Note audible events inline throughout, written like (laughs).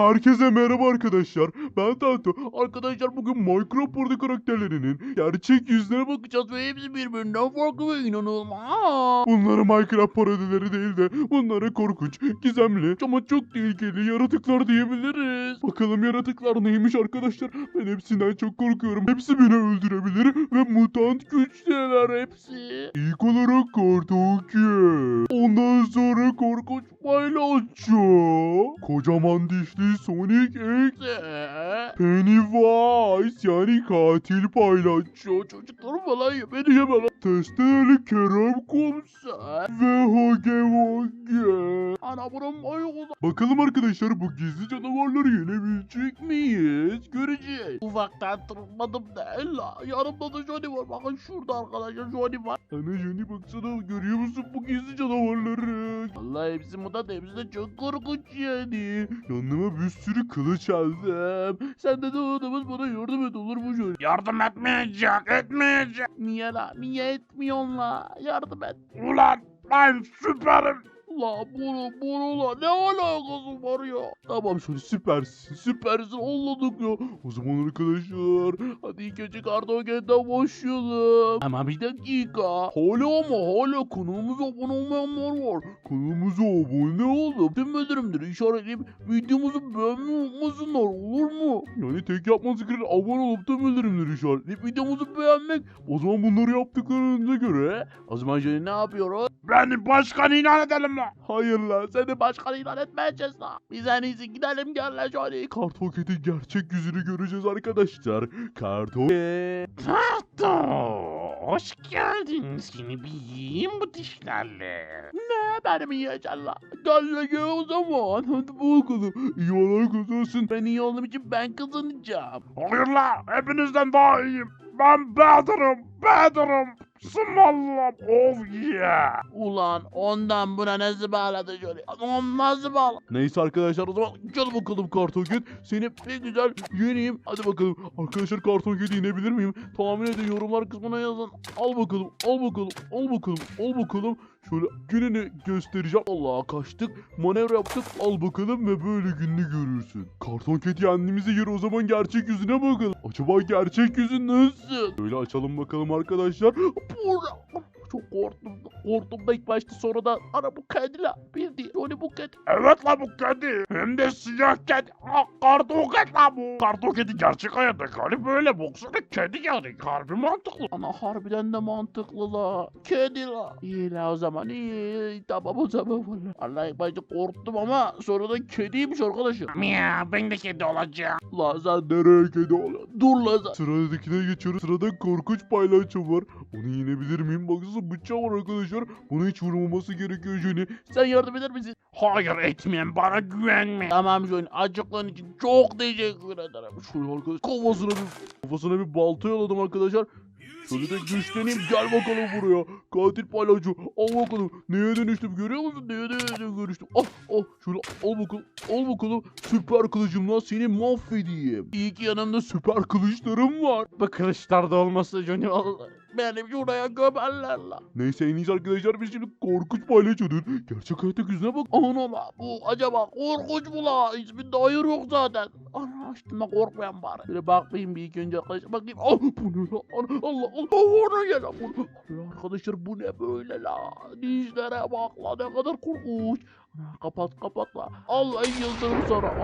Herkese merhaba arkadaşlar. Ben Tato. Arkadaşlar bugün Minecraft Party karakterlerinin gerçek yüzlerine bakacağız ve hepsi birbirinden farklı ve inanılmaz. Bunları Minecraft parodileri değil de bunlara korkunç, gizemli ama çok tehlikeli yaratıklar diyebiliriz. Bakalım yaratıklar neymiş arkadaşlar. Ben hepsinden çok korkuyorum. Hepsi beni öldürebilir ve mutant güçlüler hepsi. İlk olarak Kartoket. Ondan sonra korkunç Paylaşçı. Kocaman dişli Sonic X. Pennywise yani katil paylaşçı. Çocukları falan yemeni yeme lan. Testereli Kerem Komiser. Ve Hoge. Ana ayolda. Bakalım arkadaşlar bu gizli canavarları yenebilecek miyiz? Göreceğiz. Ufaktan tırmandım da ella. Yanımda da Johnny var. Bakın şurada arkadaşlar Johnny var. Ana Johnny baksana görüyor musun bu gizli canavarları? Allah hepsi mutant hepsi de çok korkunç yani. Yanıma bir sürü kılıç aldım. Sen de doğduğumuz bana yardım et olur mu Johnny? Yardım etmeyecek, etmeyecek. Niye la? Niye etmiyorsun la? Yardım et. Ulan ben süperim. La bunu bunu la ne alakası var ya? Tamam şöyle süpersin süpersin anladık ya. O zaman arkadaşlar hadi ilk önce kartoketten başlayalım. Ama bir dakika. Hala ama hala kanalımıza abone olmayanlar var. Kanalımıza abone olup tüm bildirimleri işaretleyip videomuzu beğenmeyi unutmasınlar olur mu? Yani tek yapmanız gereken abone olup tüm bildirimleri işaretleyip videomuzu beğenmek. O zaman bunları yaptıklarınıza göre o zaman şöyle ne yapıyoruz? Beni başkan ilan edelim lan. Hayır lan seni başkan ilan etmeyeceğiz lan. Biz en iyisi gidelim gel lan Johnny. Kartoketin gerçek yüzünü göreceğiz arkadaşlar. Kartoket. Tato, hoş geldin. Seni bir yiyeyim bu dişlerle. Ne benim yiyeceksin lan. Gel gel o zaman. Hadi bakalım. İyi olan kazansın. Ben iyi olduğum için ben kazanacağım. Hayır la, hepinizden daha iyiyim. Ben Bahadır Bahadır Smallam, oh yeah. Ulan ondan buna nasıl bağladı Johnny? Ondan nasıl bağladı? Neyse arkadaşlar o zaman gel bakalım kartoket. Seni bir güzel yeneyim. Hadi bakalım. Arkadaşlar kartoketi yenebilir miyim? Tahmin edin yorumlar kısmına yazın. Al bakalım al bakalım al bakalım al bakalım. Şöyle gününü göstereceğim. Allah kaçtık. Manevra yaptık. Al bakalım ve böyle gününü görürsün. Karton kedi yendiğimize göre o zaman gerçek yüzüne bakalım. Acaba gerçek yüzü nasıl? Böyle açalım bakalım arkadaşlar. Burada. Çok korktum. Korktum da ilk başta sonra da ana bu kedi la. Bildi. Johnny bu kedi. Evet la bu kedi. Hem de siyah kedi. Ah, kartoket la bu. Kartoketi gerçek hayatta galiba böyle boksana kedi yani. Harbi mantıklı. Ana harbiden de mantıklı la. Kedi la. İyi la o zaman iyi. Tamam o zaman valla. Allah ilk başta korktum ama sonra da kediymiş arkadaşım. Miau ben de kedi olacağım. La sen nereye kedi oluyorsun? Dur la sen. Sıradakine geçiyoruz. Sırada korkunç paylaşım var. Onu yenebilir miyim? Baksana bıçağı var arkadaşlar. Buna hiç vurmaması gerekiyor Johnny. Sen yardım eder misin? Hayır etmeyen bana güvenme. Tamam Johnny. Açıklan için çok teşekkür ederim. Şöyle arkadaş kafasına bir, kafasına bir balta yolladım arkadaşlar. Şöyle de güçleneyim gel bakalım buraya. Katil palyaço al bakalım. Neye dönüştüm görüyor musun? Neye dönüştüm? Al al şöyle al bakalım. Al bakalım. Süper kılıcımla seni mahvedeyim. İyi ki yanımda süper kılıçlarım var. Bu kılıçlarda olmasa Johnny vallahi. Benim şuraya gömerler la. Neyse en iyisi arkadaşlar biz şimdi korkunç palyaçonun gerçek hayatta yüzüne bak. Ana la bu acaba korkunç mu la? İsminde hayır yok zaten. Ana üstüme korkmayan bari. Şöyle bakmayayım bir ilk önce arkadaşlar bakayım. Ah bu ne la? Ana, Allah Allah. Ona gel la. Bu- Allah arkadaşlar bu ne böyle la? Dişlere bak la ne kadar korkunç. Ana, kapat kapat la. Allah yıldırım sana.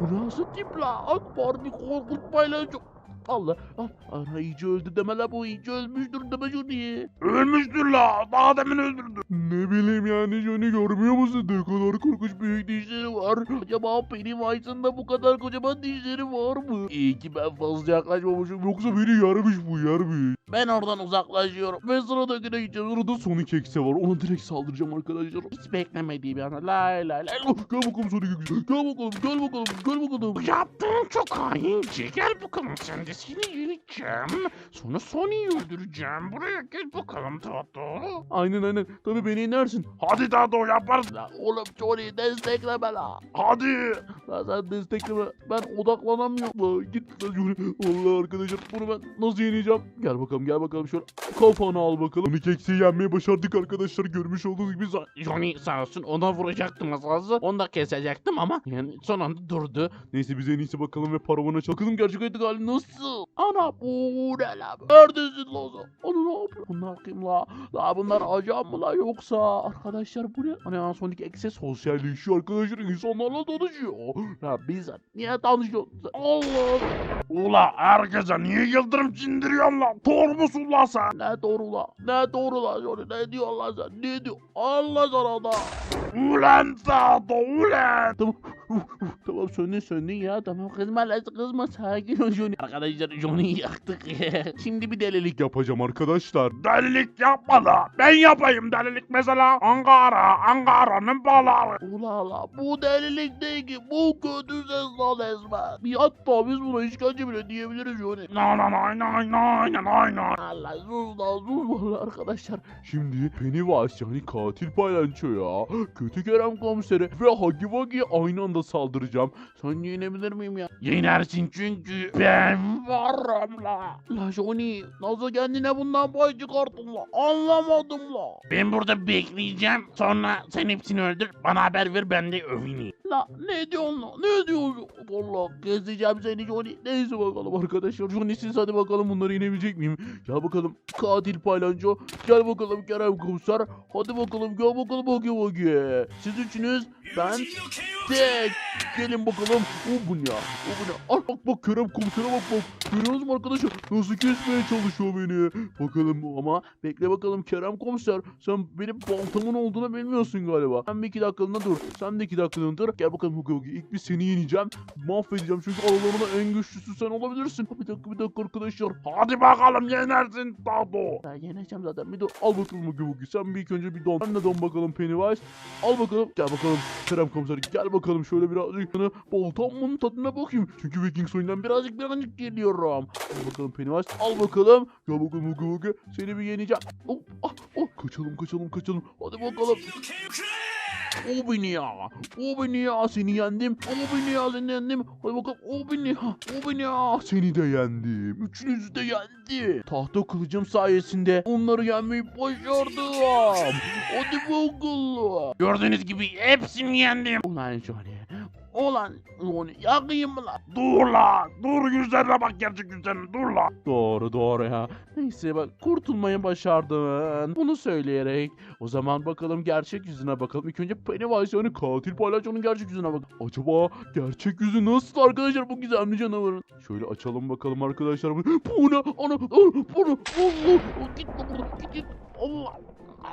Bu nasıl tip la? Akbar bir korkunç palyaço. Allah. Ah, ana iyice öldü deme la bu iyice ölmüştür deme Johnny. Ölmüştür la. Daha demin öldürdü. Ne bileyim yani Johnny görmüyor musun? Ne kadar korkunç büyük dişleri var. Acaba Pennywise'ın da bu kadar kocaman dişleri var mı? İyi ki ben fazla yaklaşmamışım. Yoksa beni yarmış bu yarmış. Ben oradan uzaklaşıyorum. Ve sıradakine gideceğim. Orada Sonic X'e var. Ona direkt saldıracağım arkadaşlar. Hiç beklemediğim yana. Lay lay lay. Gel bakalım Sonic X'e. Gel bakalım. Gel bakalım. Gel bakalım. Yaptığın çok haince. Gel bakalım sen de seni yeneceğim. Sonra Sony'yi öldüreceğim. Buraya gel bakalım Tato. Aynen aynen. Tabii beni inersin. Hadi Tato yaparız. La oğlum Johnny destekleme la. Hadi. Lan sen destekleme. Ben odaklanamıyorum. La git. Allah arkadaşlar bunu ben nasıl yeneceğim? Gel bakalım bakalım gel bakalım şöyle kafana al bakalım. Sonic eksiği yenmeyi başardık arkadaşlar görmüş olduğunuz gibi. Johnny sağ olsun ona vuracaktım az kalsın. Onu da kesecektim ama yani son anda durdu. Neyse biz en iyisi bakalım ve paravana çakalım gerçek hayatta hali nasıl? Ana bu ne la? Neredesin sen? Ana ne yapıyor? Bunlar kim la? La bunlar ajan mı la yoksa? Arkadaşlar bu ne? Ana Sonic X'e sosyalleşiyor arkadaşlar insanlarla tanışıyor. Ya biz niye tanışıyoruz? Allah! Ula herkese niye yıldırım çindiriyorsun lan? Tor musun lan sen? Ne doğru la? Ne doğru la? Johnny? Ne diyor lan sen? Ne diyor? Allah sana da. Ulan Sado ulan. Tamam. Uf, uf, tamam söndün söndün ya. Tamam kızma lan kızma. Sakin ol Johnny. Arkadaşlar Johnny'yi yaktık. (laughs) Şimdi bir delilik yapacağım arkadaşlar. Delilik yapma da. Ben yapayım delilik mesela. Ankara, Ankara'nın baları. Ula la bu delilik değil ki. Bu kötü ses lan resmen. Bir hatta biz buna işkence bile diyebiliriz Johnny. Na na na na na na na na. Allah sus lan sus valla arkadaşlar. Şimdi Pennywise yani katil paylaşıyor ya. Kötü Kerem komiseri ve Huggy Wuggy'ye aynı anda saldıracağım. Sen yenebilir miyim ya? Yenersin çünkü ben varım la. La Johnny nasıl kendine bundan pay çıkarttın la? Anlamadım la. Ben burada bekleyeceğim. Sonra sen hepsini öldür. Bana haber ver ben de övüneyim. La ne diyorsun la? Ne diyorsun? Valla gezeceğim seni Johnny. Neyse bakalım arkadaşlar. Johnny siz hadi bakalım bunları yenebilecek miyim? Gel bakalım katil paylanço. Gel bakalım Kerem komiser. Hadi bakalım gel bakalım Huggy Wuggy. Siz üçünüz ben tek. Gelin bakalım. O bu ne? O bu ne? Al bak bak Kerem komisere bak bak. Görüyorsunuz mu arkadaşlar? Nasıl kesmeye çalışıyor beni. Bakalım ama bekle bakalım Kerem komiser. Sen benim baltamın olduğunu bilmiyorsun galiba. Sen bir iki dakikalığına dur. Sen de iki dakikalığına dur. Gel bakalım Hugo Hugo. İlk bir seni yeneceğim. Mahvedeceğim çünkü aralarında en güçlüsü sen olabilirsin. Bir dakika bir dakika arkadaşlar. Hadi bakalım yenersin Sado. Ben yeneceğim zaten. Bir dur. Al bakalım Hugo Hugo. Sen bir ilk önce bir don. Sen de don bakalım Pennywise. Al bakalım. Gel bakalım Kerem komiser. Gel bakalım şöyle birazcık sana baltamın tadına bakayım. Çünkü Viking soyundan birazcık birazcık geliyorum. Al bakalım Pennywise. Al bakalım. Gel bakalım Hugo Hugo. Seni bir yeneceğim. Oh, ah, oh. Kaçalım kaçalım kaçalım. Hadi bakalım. O beni ya. O beni ya. Seni yendim. O beni ya. Seni yendim. Hadi bakalım. O beni ya. O beni ya. Seni de yendim. Üçünüzü de yendi. Tahta kılıcım sayesinde onları yenmeyi başardım. Hadi bakalım. Gördüğünüz gibi hepsini yendim. Ulan Johnny. Ulan Johnny. Yakayım mı lan? Dur la. Dur yüzlerine bak gerçek yüzlerine dur la. Doğru doğru ya. Neyse bak kurtulmayı başardın. Bunu söyleyerek o zaman bakalım gerçek yüzüne bakalım. İlk önce Pennywise yani katil palyaçonun gerçek yüzüne bak. Acaba gerçek yüzü nasıl arkadaşlar bu gizemli canavarın? Şöyle açalım bakalım arkadaşlar. Bu ne? Ana, ana, bu ne? Allah, git lan buradan git git. Allah.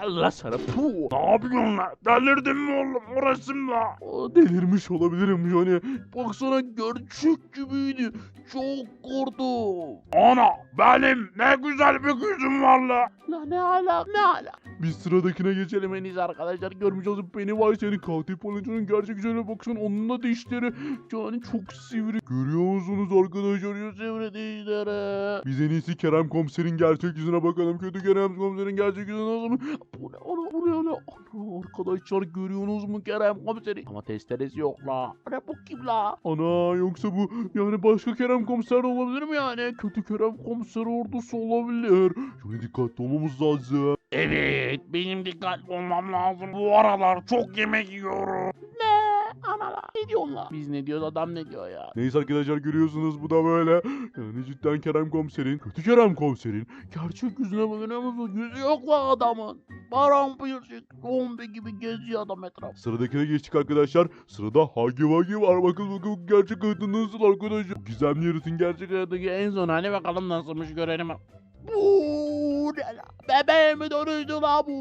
Allah sana puh. Ne yapıyorsun la? Delirdin mi oğlum? O resim la. Aa, delirmiş olabilirim yani. Baksana gerçek gibiydi. Çok korktum. Ana benim ne güzel bir yüzüm var la. La ne ala ne ala. Biz sıradakine geçelim en iyisi arkadaşlar. Görmüş olsun Pennywise yani katil palyaçonun gerçek yüzüne bakın. Onun da dişleri yani çok sivri. Görüyor musunuz arkadaşlar ya sivri dişleri. Biz en iyisi Kerem komiserin gerçek yüzüne bakalım. Kötü Kerem komiserin gerçek yüzü nasıl mı? Bu ne ana bu ne ana? Ana arkadaşlar görüyorsunuz mu Kerem komiseri? Ama testeresi yok la. Ne bu kim la? Ana yoksa bu yani başka Kerem komiser olabilir mi yani? Kötü Kerem komiser ordusu olabilir. Şöyle dikkatli olmamız lazım. Evet benim dikkatli olmam lazım. Bu aralar çok yemek yiyorum. Ne? Anala. Ne diyorsun la? Biz ne diyoruz adam ne diyor ya? Neyse arkadaşlar görüyorsunuz bu da böyle. Yani cidden Kerem komiserin, kötü Kerem komiserin gerçek yüzüne bakıyor musun? Yüzü yok la adamın. Paramparçık, zombi gibi geziyor adam etraf. Sıradakine geçtik arkadaşlar. Sırada Hagi Wagi var. Bakın bakın gerçek hayatı nasıl arkadaşlar. Gizemli yaratın gerçek hayattaki en son hali bakalım nasılmış görelim. Bu ne la? Bebeğime dönüştü la bu.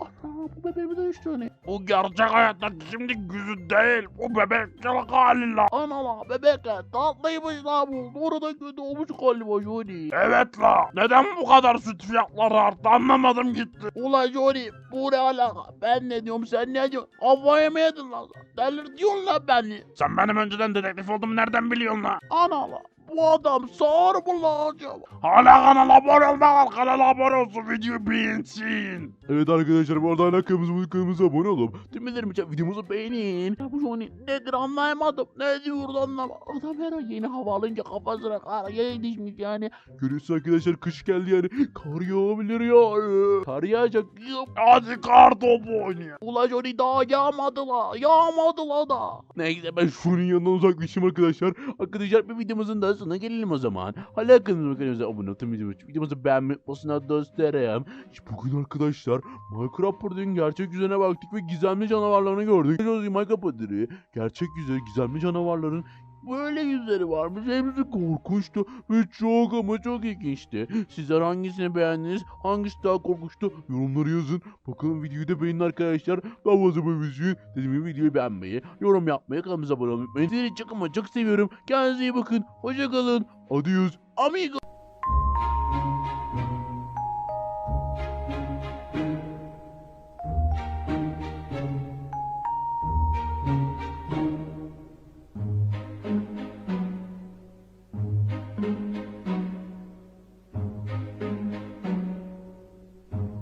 Ana bu bebeğime dönüştü hani. Bu gerçek hayatta şimdi yüzü değil. Bu bebek yalak hali la. Ana la bebek ya, tatlıymış la bu. Doğrudan kötü olmuş galiba Johnny. Evet la. Neden bu kadar süt fiyatları arttı anlamadım gitti. Ulan Johnny bu ne alaka? Ben ne diyorum sen ne diyorsun? Kafayı mı yedin lan? Delirtiyorsun lan beni. Sen benim önceden dedektif olduğumu nereden biliyorsun la? Ana la Bu adam sağır mı lan acaba? Hala kanala abone olmadan kanala abone olsun videoyu beğensin. Evet arkadaşlar bu arada hala kanalımıza, kanalımıza abone olup tüm bildirim videomuzu beğenin. Ya bu Johnny nedir anlayamadım. Ne diyordu anlamadım. Adam her ay yeni hava alınca kafasına kar yetişmiş yani. Görüyorsunuz arkadaşlar kış geldi yani. Kar yağabilir ya. Kar yağacak. Hadi kartopu oynayalım. Ula Johnny daha yağmadı la. Yağmadı la da. Neyse ben şunun yanından uzaklaşayım arkadaşlar. Arkadaşlar bir videomuzun daha sonuna gelelim o zaman. Hala kanalımıza kanalımıza abone tüm videomuzu, beğenmeyi unutmasınlar dostlarım. İşte bugün arkadaşlar Minecraft Party'nin gerçek yüzüne baktık ve gizemli canavarlarını gördük. Minecraft Party gerçek yüzü gizemli canavarların böyle yüzleri varmış. Hepsi korkunçtu ve çok ama çok ilginçti. Sizler hangisini beğendiniz? Hangisi daha korkunçtu? Yorumları yazın. Bakalım videoyu da beğenin arkadaşlar. Daha fazla bu videoyu dediğim gibi videoyu beğenmeyi, yorum yapmayı, kanalımıza abone olmayı unutmayın. Sizleri çok ama çok seviyorum. Kendinize iyi bakın. Hoşçakalın. Adios. Amigo.